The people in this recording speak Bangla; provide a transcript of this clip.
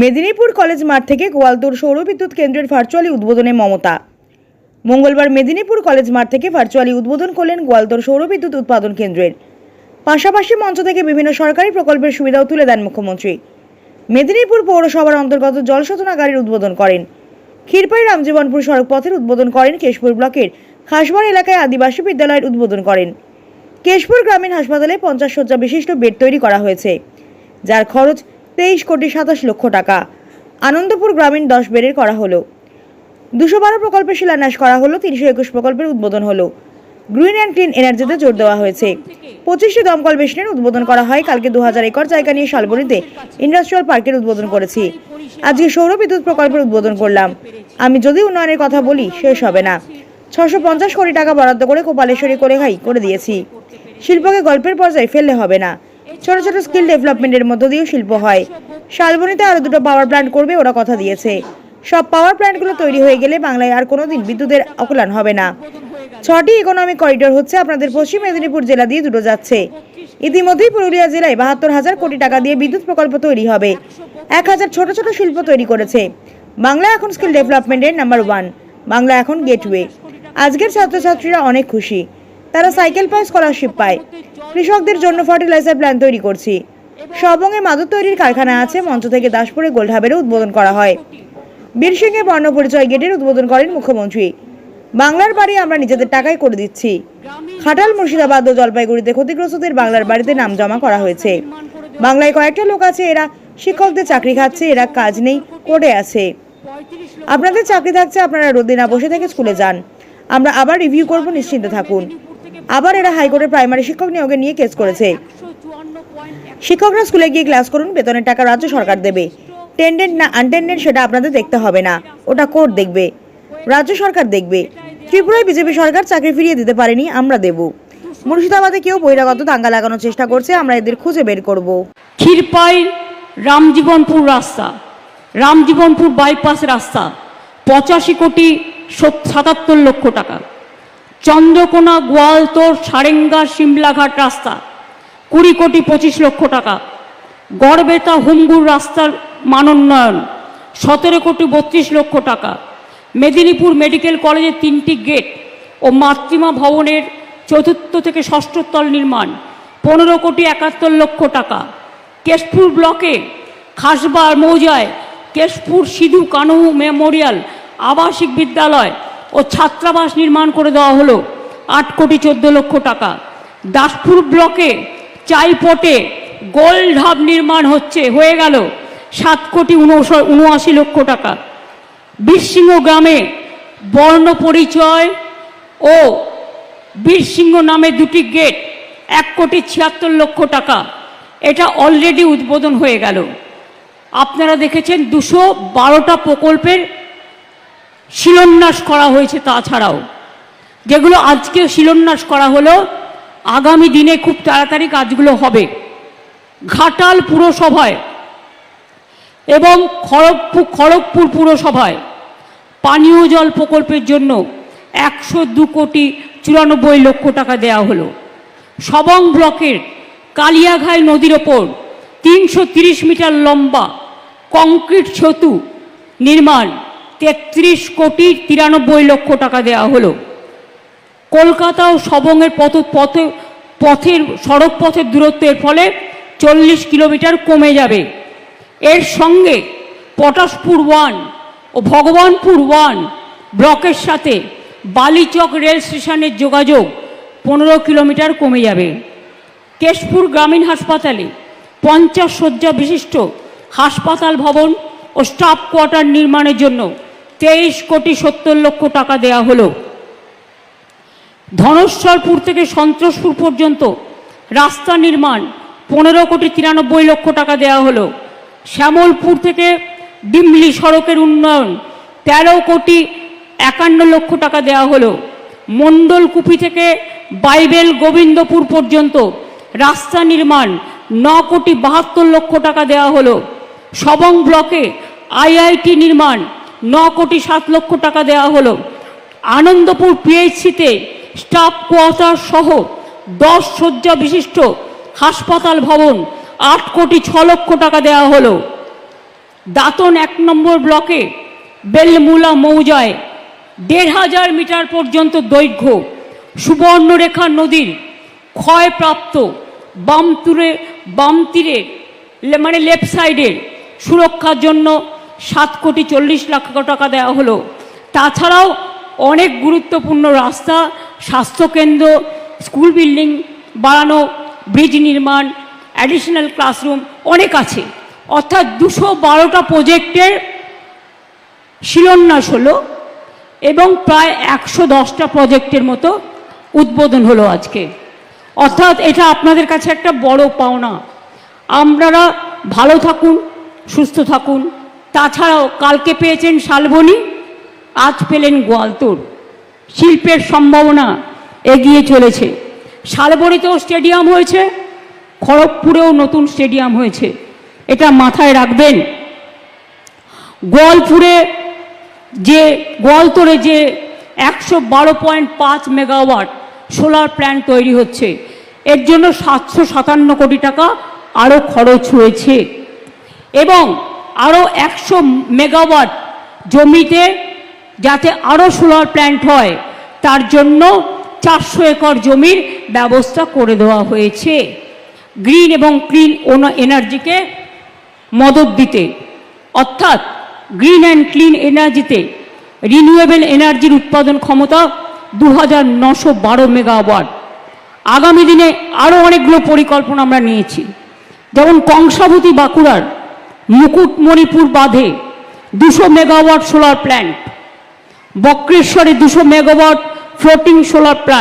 মেদিনীপুর কলেজ মাঠ থেকে গোয়ালতোড় সৌরবিদ্যুৎ কেন্দ্রের ভার্চুয়ালি উদ্বোধনে মমতা। মঙ্গলবার মেদিনীপুর কলেজ মাঠ থেকে ভার্চুয়ালি উদ্বোধন করলেন গোয়ালতোড় সৌরবিদ্যুৎ উৎপাদন কেন্দ্রের। পাশাপাশি মঞ্চ থেকে বিভিন্ন সরকারি প্রকল্পের সুবিধাও তুলে দেন মুখ্যমন্ত্রী। মেদিনীপুর পৌরসভার অন্তর্গত জলশোধনাগারের উদ্বোধন করেন। ক্ষীরপাই রামজীবনপুর সড়ক পথের উদ্বোধন করেন কেশপুর ব্লকের খাসবাড় এলাকায় আদিবাসী বিদ্যালয়ের উদ্বোধন করেন। কেশপুর গ্রামীণ হাসপাতালে পঞ্চাশ শয্যা বিশিষ্ট বেড তৈরি করা হয়েছে। যার খরচ তেইশ কোটি সাতাশ লক্ষ টাকা। আনন্দপুর গ্রামীণ দশ বেডের করা হলো। দুশো বারো প্রকল্পের শিলান্যাস করা হলো, তিনশো একুশ প্রকল্পের উদ্বোধন হলো। গ্রিন অ্যান্ড ক্লিন এনার্জিতে জোর দেওয়া হয়েছে। পঁচিশটি দমকল মেশিনের উদ্বোধন করা হয়, কালকে দু হাজার একর জায়গা নিয়ে শালবনীতে ইন্ডাস্ট্রিয়াল পার্কের উদ্বোধন করেছি। আজকে সৌর বিদ্যুৎ প্রকল্পের উদ্বোধন করলাম। আমি যদি উন্নয়নের কথা বলি, শেষ হবে না। ছশো পঞ্চাশ কোটি টাকা বরাদ্দ করে কোপালেশ্বরী করে খাই করে দিয়েছি। শিল্পকে গল্পের পর্যায়ে ফেললে হবে না। ছোট ছোট স্কিল ডেভেলপমেন্টের মধ্য দিয়েও শিল্প হয়। শালবনিতে আরও দুটো পাওয়ার প্ল্যান্ট করবে ওরা কথা দিয়েছে। সব পাওয়ার প্ল্যান্টগুলো তৈরি হয়ে গেলে বাংলায় আর কোনোদিন বিদ্যুতের অকুলান হবে না। ছটি ইকোনমিক করিডোর হচ্ছে আপনাদের পশ্চিম মেদিনীপুর জেলা দিয়ে দুটো যাচ্ছে। ইতিমধ্যেই পুরুলিয়া জেলায় বাহাত্তর হাজার কোটি টাকা দিয়ে বিদ্যুৎ প্রকল্প তৈরি হবে। এক হাজার ছোট ছোট শিল্প তৈরি করেছে। বাংলা এখন স্কিল ডেভেলপমেন্টের নাম্বার ওয়ান। বাংলা এখন গেটওয়ে। আজকের ছাত্রছাত্রীরা অনেক খুশি। তারা সাইকেল পায় স্কলারশিপ পায়। কৃষকদের জন্য ফার্টিলাইজার প্ল্যান তৈরি করছি। সবঙ্গে মাদক তৈরির কারখানা আছে, মঞ্চ থেকে দাসপুরে গোলঢাবেরও উদ্বোধন করা হয়। বীরসিংহে বর্ণ পরিচয় গেটের উদ্বোধন করেন মুখ্যমন্ত্রী। বাংলার বাড়ি আমরা নিজেদের টাকায় করে দিচ্ছি। খাটাল, মুর্শিদাবাদ ও জলপাইগুড়িতে ক্ষতিগ্রস্তদের বাংলার বাড়িতে নাম জমা করা হয়েছে। বাংলায় কয়েকটা লোক আছে, এরা শিক্ষকদের চাকরি খাচ্ছে, এরা কাজ নেই, কোর্টে আছে। আপনাদের চাকরি থাকছে, আপনারা রোদে না বসে থেকে স্কুলে যান। আমরা আবার রিভিউ করব, নিশ্চিন্তে থাকুন। আবার এরা হাইকোর্টে প্রাইমারি শিক্ষক নিয়োগে নিয়ে কেস করেছে। শিক্ষকরা স্কুলে গিয়ে ক্লাস করুন, বেতনের টাকা রাজ্য সরকার দেবে। টেন্ডেন্ট না আনটেন্ডেন্ট সেটা আপনাদের দেখতে হবে না। ওটা কোর্ট দেখবে, রাজ্য সরকার দেখবে। ত্রিপুরায় বিজেপি সরকার চাকরি ফিরিয়ে দিতে পারেনি, আমরা দেব। মুর্শিদাবাদে কেউ বহিরাগত দাঙ্গা লাগানোর চেষ্টা করছে, আমরা এদের খুঁজে বের করব। ক্ষীরপাই রামজীবনপুর রাস্তা, রামজীবনপুর বাইপাস রাস্তা, পঁচাশি কোটি সাতাত্তর লক্ষ টাকা। চন্দ্রকোনা গোয়ালতোর সারেঙ্গা সিমলাঘাট রাস্তা, কুড়ি কোটি পঁচিশ লক্ষ টাকা। গড়বেতা হুমগুর রাস্তার মানোন্নয়ন, সতেরো কোটি বত্রিশ লক্ষ টাকা। মেদিনীপুর মেডিকেল কলেজের তিনটি গেট ও মাতৃমা ভবনের চতুর্থ থেকে ষষ্ঠ তল নির্মাণ, পনেরো কোটি একাত্তর লক্ষ টাকা। কেশপুর ব্লকে খাসবার মৌজায় কেশপুর সিধু কানু মেমোরিয়াল আবাসিক বিদ্যালয় ও ছাত্রাবাস নির্মাণ করে দেওয়া হলো আট কোটি চোদ্দ লক্ষ টাকা। দাসপুর ব্লকে চাইপটে গোল ঢাব নির্মাণ হচ্ছে, হয়ে গেল সাত কোটি উনআশি লক্ষ টাকা। বীরসিংহ গ্রামে বর্ণ পরিচয় ও বীরসিংহ নামে দুটি গেট, এক কোটি ছিয়াত্তর লক্ষ টাকা। এটা অলরেডি উদ্বোধন হয়ে গেল। আপনারা দেখেছেন দুশো বারোটা প্রকল্পের শিলান্যাস করা হয়েছে তাছাড়াও। যেগুলো আজকে শিলান্যাস করা হলো, আগামী দিনে খুব তাড়াতাড়ি কাজগুলো হবে। ঘাটাল পুরসভায় এবং খড়গপুর খড়গপুর পুরসভায় পানীয় জল প্রকল্পের জন্য একশো দু কোটি চুরানব্বই লক্ষ টাকা দেওয়া হলো। সবং ব্লকের কালিয়াঘাই নদীর ওপর তিনশো মিটার লম্বা কংক্রিট সেতু নির্মাণ তেত্রিশ কোটি তিরানব্বই লক্ষ টাকা দেওয়া হলো। কলকাতা ও সবংয়ের পথ, পথে, পথের, সড়ক পথের দূরত্বের ফলে চল্লিশ কিলোমিটার কমে যাবে। এর সঙ্গে পটাশপুর ওয়ান ও ভগবানপুর ওয়ান ব্লকের সাথে বালিচক রেল স্টেশনের যোগাযোগ পনেরো কিলোমিটার কমে যাবে। কেশপুর গ্রামীণ হাসপাতালে পঞ্চাশ শয্যা বিশিষ্ট হাসপাতাল ভবন ও স্টাফ কোয়ার্টার নির্মাণের জন্য তেইশ কোটি সত্তর লক্ষ টাকা দেওয়া হলো। ধনেশ্বরপুর থেকে সন্তোষপুর পর্যন্ত রাস্তা নির্মাণ পনেরো কোটি তিরানব্বই লক্ষ টাকা দেওয়া হলো। শ্যামলপুর থেকে ডিমলি সড়কের উন্নয়ন তেরো কোটি একান্ন লক্ষ টাকা দেওয়া হলো। মণ্ডলকুপি থেকে বাইবেল গোবিন্দপুর পর্যন্ত রাস্তা নির্মাণ ন কোটি বাহাত্তর লক্ষ টাকা দেওয়া হলো। সবং ব্লকে আইআইটি নির্মাণ ন কোটি সাত লক্ষ টাকা দেওয়া হলো। আনন্দপুর পিএইচসিতে স্টাফ কোয়ার্টার সহ দশ শয্যা বিশিষ্ট হাসপাতাল ভবন আট কোটি ছ লক্ষ টাকা দেওয়া হলো। দাঁতন এক নম্বর ব্লকে বেলমুলা মৌজায় দেড় হাজার মিটার পর্যন্ত দৈর্ঘ্য সুবর্ণরেখা নদীর ক্ষয়প্রাপ্ত বাম তুরে বাম মানে লেফট সাইডের সুরক্ষার জন্য সাত কোটি চল্লিশ লক্ষ টাকা দেওয়া হলো। তাছাড়াও অনেক গুরুত্বপূর্ণ রাস্তা, স্বাস্থ্যকেন্দ্র, স্কুল বিল্ডিং বাড়ানো ব্রিজ নির্মাণ অ্যাডিশনাল ক্লাসরুম অনেক আছে। অর্থাৎ দুশো বারোটা প্রজেক্টের শিলান্যাস হলো এবং প্রায় একশো দশটা প্রজেক্টের মতো উদ্বোধন হলো আজকে। অর্থাৎ এটা আপনাদের কাছে একটা বড় পাওনা। আপনারা ভালো থাকুন, সুস্থ থাকুন। তাছাড়াও কালকে পেয়েছেন শালবনি, আজ পেলেন গোয়ালতোর। শিল্পের সম্ভাবনা এগিয়ে চলেছে। শালবনিতেও স্টেডিয়াম হয়েছে, খড়গপুরেও নতুন স্টেডিয়াম হয়েছে। এটা মাথায় রাখবেন। গোয়ালপুরে যে গোয়ালতোড়ে যে একশো বারো পয়েন্ট পাঁচ মেগাওয়াট সোলার প্ল্যান্ট তৈরি হচ্ছে, এর জন্য সাতশো সাতান্ন কোটি টাকা আরও খরচ হয়েছে। এবং আরও একশো মেগাওয়াট জমিতে যাতে আরও সোলার প্ল্যান্ট হয়, তার জন্য চারশো একর জমির ব্যবস্থা করে দেওয়া হয়েছে। গ্রিন এবং ক্লিন এনার্জিকে মদত দিতে। অর্থাৎ গ্রিন অ্যান্ড ক্লিন এনার্জিতে রিনিউয়েবল এনার্জির উৎপাদন ক্ষমতা দু হাজার নশো বারো মেগাওয়াট। আগামী দিনে আরও অনেকগুলো পরিকল্পনা আমরা নিয়েছি। যেমন কংসাবতী বাঁকুড়ার মুকুটমণিপুর বাঁধে দুশো মেগাওয়াট সোলার প্ল্যান্ট। বক্রেশ্বরে দুশো মেগাওয়াট ফ্লোটিং সোলার প্ল্যান্ট।